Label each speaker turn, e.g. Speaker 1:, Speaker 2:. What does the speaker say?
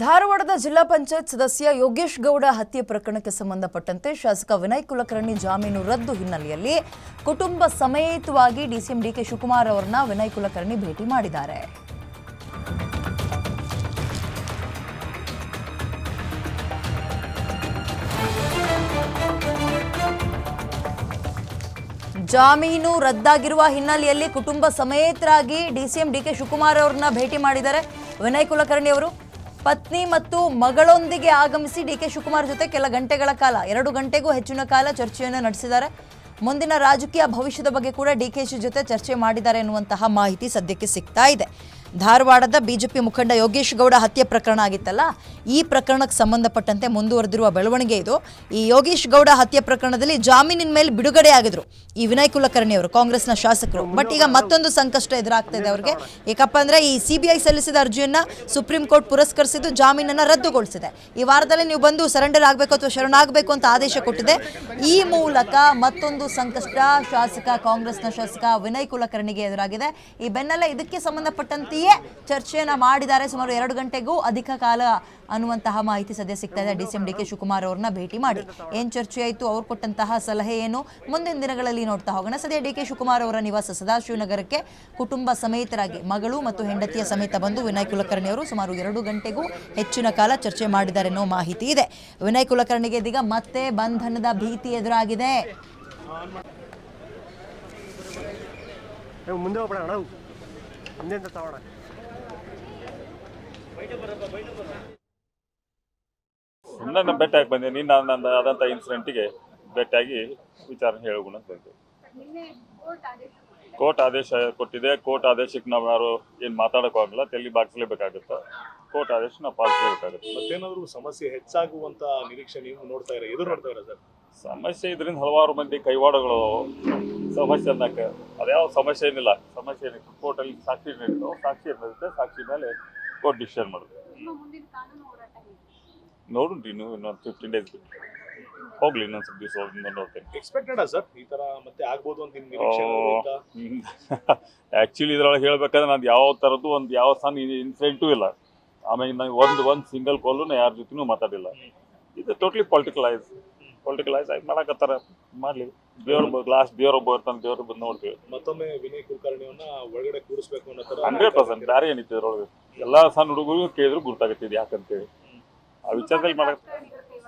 Speaker 1: ಧಾರವಾಡದ ಜಿಲ್ಲಾ ಪಂಚಾಯತ್ ಸದಸ್ಯ ಯೋಗೇಶ್ ಗೌಡ ಹತ್ಯೆ ಪ್ರಕರಣಕ್ಕೆ ಸಂಬಂಧಪಟ್ಟಂತೆ ಶಾಸಕ ವಿನಯ್ ಕುಲಕರ್ಣಿ ಜಾಮೀನು ರದ್ದು ಹಿನ್ನೆಲೆಯಲ್ಲಿ ಕುಟುಂಬ ಸಮೇತವಾಗಿ ಡಿಸಿಎಂ ಡಿಕೆ ಶಿವಕುಮಾರ್ ಅವರನ್ನ ವಿನಯ್ ಕುಲಕರ್ಣಿ ಭೇಟಿ ಮಾಡಿದ್ದಾರೆ. ಜಾಮೀನು ರದ್ದಾಗಿರುವ ಹಿನ್ನೆಲೆಯಲ್ಲಿ ಕುಟುಂಬ ಸಮೇತರಾಗಿ ಡಿಸಿಎಂ ಡಿಕೆ ಶಿವಕುಮಾರ್ ಅವರನ್ನ ಭೇಟಿ ಮಾಡಿದ್ದಾರೆ. ವಿನಯ್ ಕುಲಕರ್ಣಿ ಅವರು ಪತ್ನಿ ಮತ್ತು ಮಗಳೊಂದಿಗೆ ಆಗಮಿಸಿ ಡಿ ಕೆ ಶಿವಕುಮಾರ್ ಜೊತೆ ಕೆಲ ಗಂಟೆಗಳ ಕಾಲ, ಎರಡು ಗಂಟೆಗೂ ಹೆಚ್ಚಿನ ಕಾಲ ಚರ್ಚೆಯನ್ನು ನಡೆಸಿದ್ದಾರೆ. ಮುಂದಿನ ರಾಜಕೀಯ ಭವಿಷ್ಯದ ಬಗ್ಗೆ ಕೂಡ ಡಿ ಕೆ ಶಿ ಜೊತೆ ಚರ್ಚೆ ಮಾಡಿದ್ದಾರೆ ಎನ್ನುವಂತಹ ಮಾಹಿತಿ ಸದ್ಯಕ್ಕೆ ಸಿಗ್ತಾ ಇದೆ. ಧಾರವಾಡದ ಬಿಜೆಪಿ ಮುಖಂಡ ಯೋಗೇಶ್ ಗೌಡ ಹತ್ಯೆ ಪ್ರಕರಣ ಆಗಿತ್ತಲ್ಲ ಈ ಪ್ರಕರಣಕ್ಕೆ ಸಂಬಂಧಪಟ್ಟಂತೆ ಮುಂದುವರೆದಿರುವ ಬೆಳವಣಿಗೆ ಇದು. ಈ ಯೋಗೇಶ್ ಗೌಡ ಹತ್ಯೆ ಪ್ರಕರಣದಲ್ಲಿ ಜಾಮೀನಿನ ಮೇಲೆ ಬಿಡುಗಡೆ ಆಗಿದ್ರು ಈ ವಿನಯ್ ಕುಲಕರ್ಣಿ ಅವರು ಕಾಂಗ್ರೆಸ್ನ ಶಾಸಕರು. ಬಟ್ ಈಗ ಮತ್ತೊಂದು ಸಂಕಷ್ಟ ಎದುರಾಗ್ತಾ ಇದೆ ಅವ್ರಿಗೆ. ಏಕಪ್ಪ ಅಂದ್ರೆ ಈ ಸಿಬಿಐ ಸಲ್ಲಿಸಿದ ಅರ್ಜಿಯನ್ನ ಸುಪ್ರೀಂ ಕೋರ್ಟ್ ಪುರಸ್ಕರಿಸಿದ್ದು ಜಾಮೀನನ್ನ ರದ್ದುಗೊಳಿಸಿದೆ. ಈ ವಾರದಲ್ಲಿ ನೀವು ಬಂದು ಸರೆಂಡರ್ ಆಗಬೇಕು ಅಥವಾ ಶರಣಾಗಬೇಕು ಅಂತ ಆದೇಶ ಕೊಟ್ಟಿದೆ. ಈ ಮೂಲಕ ಮತ್ತೊಂದು ಸಂಕಷ್ಟ ಶಾಸಕ ಕಾಂಗ್ರೆಸ್ನ ಶಾಸಕ ವಿನಯ್ ಕುಲಕರ್ಣಿಗೆ ಎದುರಾಗಿದೆ. ಈ ಬೆನ್ನಲ್ಲೇ ಇದಕ್ಕೆ ಸಂಬಂಧಪಟ್ಟಂತೆಯೇ ಚರ್ಚೆಯನ್ನು ಮಾಡಿದ್ದಾರೆ. ಸುಮಾರು ಎರಡು ಗಂಟೆಗೂ ಅಧಿಕ ಕಾಲ ಅನ್ನುವಂತಹ ಮಾಹಿತಿ ಸದ್ಯ ಸಿಗ್ತಾ ಇದೆ. ಡಿ ಡಿ ಕೆ ಶಿವಕುಮಾರ್ ಅವ್ರನ್ನ ಭೇಟಿ ಮಾಡಿ ಏನ್ ಚರ್ಚೆ ಆಯಿತು, ಅವ್ರು ಕೊಟ್ಟಂತಹ ಸಲಹೆ ಏನು, ಮುಂದಿನ ದಿನಗಳಲ್ಲಿ ನೋಡ್ತಾ ಹೋಗೋಣ. ಸದ್ಯ ಡಿ ಕೆ ಶಿವಕುಮಾರ್ ಅವರ ನಿವಾಸ ಸದಾಶಿವನಗರಕ್ಕೆ ಕುಟುಂಬ ಸಮೇತರಾಗಿ ಮಗಳು ಮತ್ತು ಹೆಂಡತಿಯ ಸಮೇತ ಬಂದು ವಿನಯ್ ಕುಲಕರ್ಣಿ ಅವರು ಸುಮಾರು ಎರಡು ಗಂಟೆಗೂ ಹೆಚ್ಚಿನ ಕಾಲ ಚರ್ಚೆ ಮಾಡಿದ್ದಾರೆ ಅನ್ನೋ ಮಾಹಿತಿ ಇದೆ. ವಿನಯ್ ಕುಲಕರ್ಣಿಗೆ ಇದೀಗ ಮತ್ತೆ ಬಂಧನದ ಭೀತಿ ಎದುರಾಗಿದೆ.
Speaker 2: ಹೋಗ್ಬೇಡ ತಗೋಣ ಹಿಂದೆಂದ ತಗೋಣ
Speaker 3: ಸುಮ್ಮನೆ ಭೇಟಿಯಾಗಿ ಬಂದೆ. ನೀನು ನನ್ನ ಆದಂಥ ಇನ್ಸಿಡೆಂಟಿಗೆ ಭೇಟಿಯಾಗಿ ವಿಚಾರ ಹೇಳೋಣ ಅಂತ ಬಂದೆ ಕೋರ್ಟ್ ಆದೇಶ ಕೊಟ್ಟಿದೆ. ಕೋರ್ಟ್ ಆದೇಶಕ್ಕೆ ನಾವು ಯಾರು ಏನು ಮಾತಾಡೋಕ್ಕಾಗಲ್ಲ ತಲೆ ಬಾಗಿಸಲೇಬೇಕಾಗುತ್ತೆ ಕೋರ್ಟ್ ಆದೇಶ ನಾವು ಪಾಲಿಸಲೇಬೇಕಾಗುತ್ತೆ
Speaker 4: ಮತ್ತೇನಾದರೂ ಸಮಸ್ಯೆ ಹೆಚ್ಚಾಗುವಂತ ನಿರೀಕ್ಷೆ ನೀವು ನೋಡ್ತಾ ಇರೋ ಎದುರು ನೋಡ್ತಾ ಇರೋ ಸರ್?
Speaker 3: ಸಮಸ್ಯೆ ಇದರಿಂದ ಹಲವಾರು ಮಂದಿ ಕೈವಾಡಗಳು ಸಮಸ್ಯೆ ಅನ್ನಕ್ಕೆ ಅದ್ಯಾವ ಸಮಸ್ಯೆ ಏನಿಲ್ಲ. ಸಮಸ್ಯೆ ಏನಿತ್ತು ಕೋರ್ಟಲ್ಲಿ ಸಾಕ್ಷಿ ನೀಡಿದ್ರು ಸಾಕ್ಷಿ ಏನಿರುತ್ತೆ ಸಾಕ್ಷಿ ಮೇಲೆ ಕೋರ್ಟ್ ಡಿಸಿಷನ್ ಮಾಡಿದ್ರು. ನೋಡು ಇನ್ನು ಇನ್ನೊಂದು ಫಿಫ್ಟೀನ್ ಡೇಸ್ ಬಿಟ್ಟು. ಹೋಗ್ಲಿ ಇನ್ನೊಂದು ಸ್ವಲ್ಪ ದಿವಸ ಹೋಗಿ ನೋಡ್ತೇನೆ.
Speaker 4: Expected sir? ಈ ತರ ಮತ್ತೆ ಆಗ್ಬೋದು ಅಂತ?
Speaker 3: ಆ್ಯಕ್ಚುಲಿ ಇದ್ರೊಳಗೆ ಹೇಳ್ಬೇಕಾದ್ರೆ ನಾನು ಯಾವ ಥರದ್ದು ಒಂದು ಯಾವ ಸಣ್ಣ ಇನ್ಸಿಡೆಂಟು ಇಲ್ಲ. ಆಮೇಲೆ ನಾನು ಒಂದು ಒಂದು ಸಿಂಗಲ್ ಕಾಲು ನಾ ಯಾರ ಜೊತೆನೂ ಮಾತಾಡಿಲ್ಲ. ಇದು ಟೋಟ್ಲಿ ಪೊಲಿಟಿಕಲೈಸ್ ಪೊಲಿಟಿಕಲೈಸ್ ಆಗಿ ಮಾಡಕತ್ತಾರ ಮಾಡ್ಲಿ. ದೇವ್ರ ಲಾಸ್ಟ್ ದೇವ್ರ ಒಬ್ಬ ಇರ್ತಾನೆ ದೇವ್ರ ಬಂದು ನೋಡ್ತೀವಿ.
Speaker 4: ಮತ್ತೊಮ್ಮೆ ವಿನಯ್ ಕುಲಕರ್ಣಿಯನ್ನ ಒಳಗಡೆ ಕೂರಿಸ್ಬೇಕು ಅನ್ನೋ ತರ
Speaker 3: ಹಂಡ್ರೆಡ್ ಪರ್ಸೆಂಟ್ ದಾರಿ ಏನಿತ್ತು ಇದ್ರೊಳಗೆ? ಎಲ್ಲಾ ಸಣ್ಣ ಹುಡುಗರು ಕೇಳಿದ್ರು ಗುರ್ತಾಗತ್ತಿದ್ ಯಾಕಂತೇಳಿ. ಆ ವಿಚಾರದಲ್ಲಿ ಮಾಡಕ್